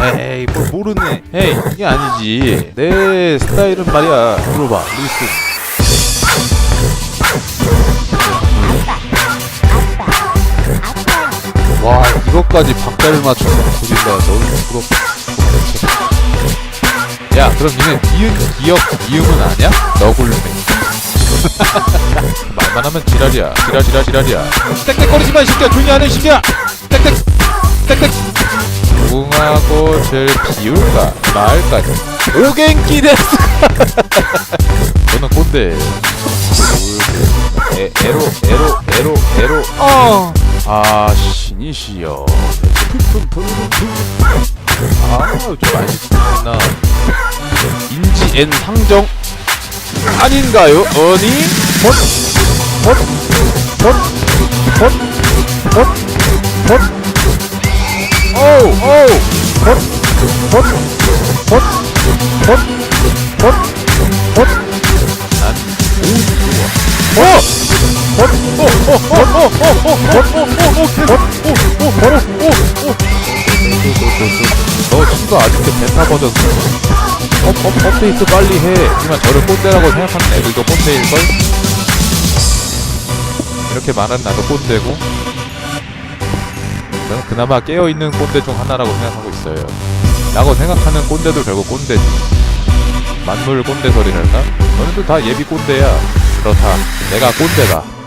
에이 뭘 모르네. 에이 이게 아니지. 내 스타일은 말이야. 들어봐 리스. 와 이것까지 박자를 맞춰서 부린다. 너는 부럽다. 야 그럼 니네 니은 기억 이음은 아냐? 너굴매. 말만 하면 지랄이야. 지랄 지랄 지랄이야. 땡땡거리지 마이 새끼야 조용히 이 새끼야 땡땡 무궁화꽃을 피울까 말까 오갱기 데스 저는 꼰대. 에, 에로 에로 에로 에로. 어. 아 신이시여. 아좀 듣나. 인지 N 상정 아닌가요? 어니? 헛헛헛헛헛헛 오우 너 친구 아직도 베타 버전? 이렇게 말하는 나도 꼰대고 저는 그나마 깨어있는 꼰대 중 하나라고 생각하고 있어요. 라고 생각하는 꼰대도 결국 꼰대지. 만물 꼰대 소리랄까? 너네들 다 예비 꼰대야. 그렇다. 내가 꼰대다